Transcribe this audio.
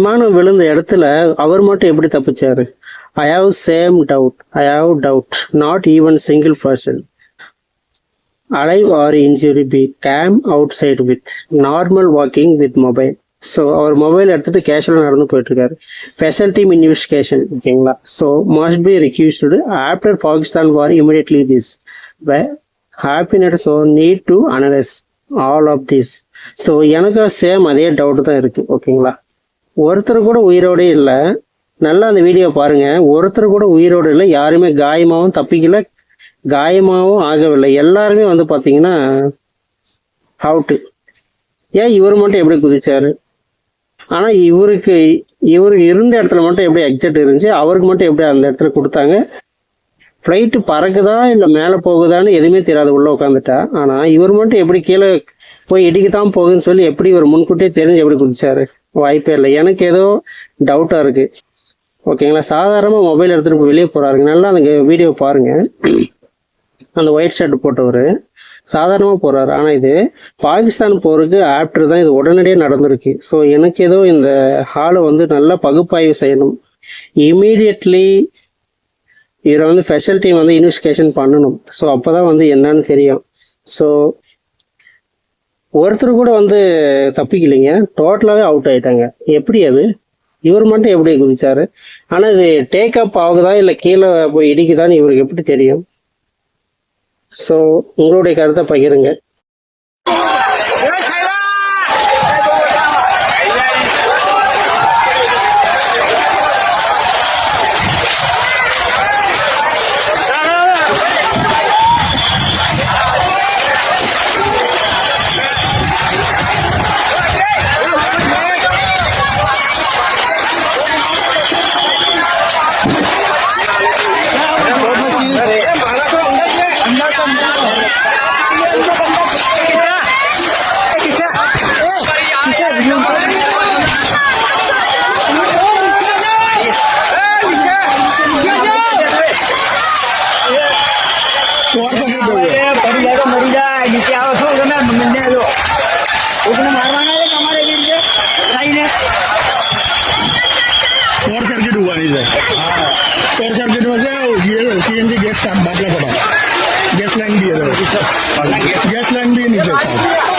விமானம் விழுந்த இடத்துல அவர் மட்டும் எப்படி தப்பிச்சாரு? I have same doubt I have doubt not even single person alive or injury be came outside with normal walking with mobile so our mobile எடுத்துட்டு கேஷுவலாக நடந்து போயிட்டுருக்காரு. ஸ்பெஷல் டீம் இன்வெஸ்டிகேஷன் ஓகேங்களா so must be requested after Pakistan war immediately this happiness so need to analyse all of this so எனக்கு same அதே doubt தான் இருக்குது ஓகேங்களா? ஒருத்தர் கூட உயிரோடே இல்லை. நல்லா அந்த வீடியோ பாருங்கள் ஒருத்தர் கூட உயிரோடு இல்லை. யாருமே காயமாகவும் தப்பிக்கல. காயமாகவும் ஆகவில்லை. எல்லாருமே வந்து பார்த்தீங்கன்னா அவுட்டு ஏன் இவர் மட்டும் எப்படி குதிச்சாரு? ஆனால் இவருக்கு இவர் இருந்த இடத்துல மட்டும் எப்படி எக்ஸிட் இருந்துச்சு? அவருக்கு மட்டும் எப்படி அந்த இடத்துல கொடுத்தாங்க? ஃப்ளைட்டு பறக்குதா இல்லை மேலே போகுதான்னு எதுவுமே தெரியாது உள்ளே உட்காந்துட்டா ஆனால் இவர் மட்டும் எப்படி கீழே போய் இடிக்கத்தான் போகுதுன்னு சொல்லி எப்படி இவர் முன்கூட்டியே தெரிஞ்சு எப்படி குதிச்சாரு? வாய்ப்பே இல்லை. எனக்கு ஏதோ டவுட்டாக இருக்குது ஓகேங்களா சாதாரணமாக மொபைல் எடுத்துகிட்டு போய் வெளியே போகிறாருங்க நல்லா அந்த வீடியோ பாருங்கள் அந்த ஒயிட் ஷர்ட் போட்டவர் சாதாரணமாக போகிறாரு ஆனால் இது பாகிஸ்தான் போகிறதுக்கு ஆஃப்டர் தான் இது உடனடியாக நடந்திருக்கு. ஸோ எனக்கு ஏதோ இந்த ஹாலை வந்து நல்லா பகுப்பாய்வு செய்யணும். இமீடியட்லி இவரை வந்து ஸ்பெஷல் டீம் வந்து இன்வெஸ்டிகேஷன் பண்ணணும். ஸோ அப்போ தான் வந்து என்னன்னு தெரியும். ஸோ ஒருத்தர் கூட வந்து தப்பிக்கலைங்க. டோட்டலாகவே அவுட் ஆயிட்டாங்க. எப்படி அது? இவர் மட்டும் எப்படி குதிச்சாரு? ஆனால் இது டேக் அப் ஆகுதா இல்லை கீழே போய் இடிக்குதான்னு இவருக்கு எப்படி தெரியும்? ஸோ உங்களுடைய கருத்தை பகிருங்க. શોર્ટ સર્કિટ હોવાની છે. શોર્ટ સર્કિટમાં છે સીએનજી ગેસ બાટલા પડા ગેસ લાઈન બી નીચે છે.